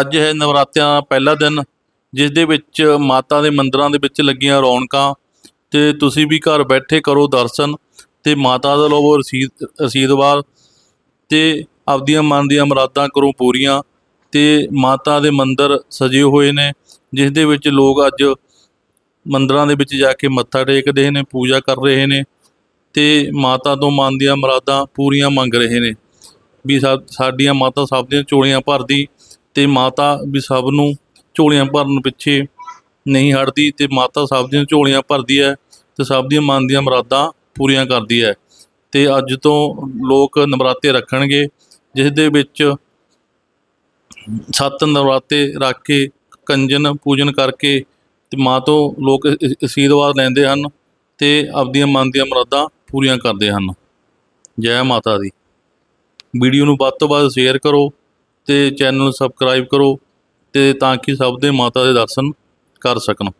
ਅੱਜ ਹੈ ਨਵਰਾਤਿਆਂ ਦਾ ਪਹਿਲਾ ਦਿਨ, ਜਿਸ ਦੇ ਵਿੱਚ ਮਾਤਾ ਦੇ ਮੰਦਰਾਂ ਦੇ ਵਿੱਚ ਲੱਗੀਆਂ ਰੌਣਕਾਂ ਤੇ ਤੁਸੀਂ ਵੀ ਘਰ ਬੈਠੇ ਕਰੋ ਦਰਸ਼ਨ ਤੇ ਮਾਤਾ ਦਾ ਲਵੋ ਰਸੀਦ ਆਸ਼ੀਰਵਾਦ ਤੇ ਆਪਦੀਆਂ ਮਨ ਦੀਆਂ ਮੁਰਾਦਾਂ ਕਰੋ ਪੂਰੀਆਂ ਤੇ ਮਾਤਾ ਦੇ ਮੰਦਰ ਸਜੇ ਹੋਏ ਨੇ, ਜਿਸ ਦੇ ਵਿੱਚ ਲੋਕ ਅੱਜ ਮੰਦਰਾਂ ਦੇ ਵਿੱਚ ਜਾ ਕੇ ਮੱਥਾ ਟੇਕਦੇ ਨੇ, ਪੂਜਾ ਕਰ ਰਹੇ ਨੇ ਤੇ ਮਾਤਾ ਤੋਂ ਮਨ ਦੀਆਂ ਮੁਰਾਦਾਂ ਪੂਰੀਆਂ ਮੰਗ ਰਹੇ ਨੇ। ਵੀ ਸਾਡੀਆਂ ਮਾਤਾ ਸਭ ਦੀਆਂ ਝੋਲੀਆਂ ਭਰਦੀ ਤੇ ਮਾਤਾ ਵੀ ਸਭ ਨੂੰ ਝੋਲੀਆਂ ਭਰਨ ਪਿੱਛੇ ਨਹੀਂ ਹਟਦੀ ਤੇ ਮਾਤਾ ਸਭ ਦੀਆਂ ਝੋਲੀਆਂ ਭਰਦੀ ਹੈ ਤੇ ਸਭ ਦੀਆਂ ਮਨ ਦੀਆਂ ਮੁਰਾਦਾਂ ਪੂਰੀਆਂ ਕਰਦੀ ਹੈ। ਤੇ ਅੱਜ ਤੋਂ ਲੋਕ ਨਵਰਾਤੇ ਰੱਖਣਗੇ ਜਿਸ ਦੇ ਵਿੱਚ ਸੱਤ ਨਵਰਾਤੇ ਰੱਖ ਕੇ ਕੰਜਨ ਪੂਜਨ ਕਰਕੇ ਤੇ ਮਾਂ ਤੋਂ ਲੋਕ ਅ- ਆਸ਼ੀਰਵਾਦ ਲੈਂਦੇ ਹਨ ਤੇ ਆਪਦੀਆਂ ਮਨ ਦੀਆਂ ਮੁਰਾਦਾਂ ਪੂਰੀਆਂ ਕਰਦੇ ਹਨ। ਜੈ ਮਾਤਾ ਦੀ। ਵੀਡੀਓ ਨੂੰ ਵੱਧ ਤੋਂ ਵੱਧ ਸ਼ੇਅਰ ਕਰੋ ਤੇ ਚੈਨਲ ਨੂੰ ਸਬਸਕ੍ਰਾਈਬ ਕਰੋ ਤੇ ਤਾਂ ਕਿ ਸਭ ਦੇ ਮਾਤਾ ਦੇ ਦਰਸ਼ਨ ਕਰ ਸਕਣ।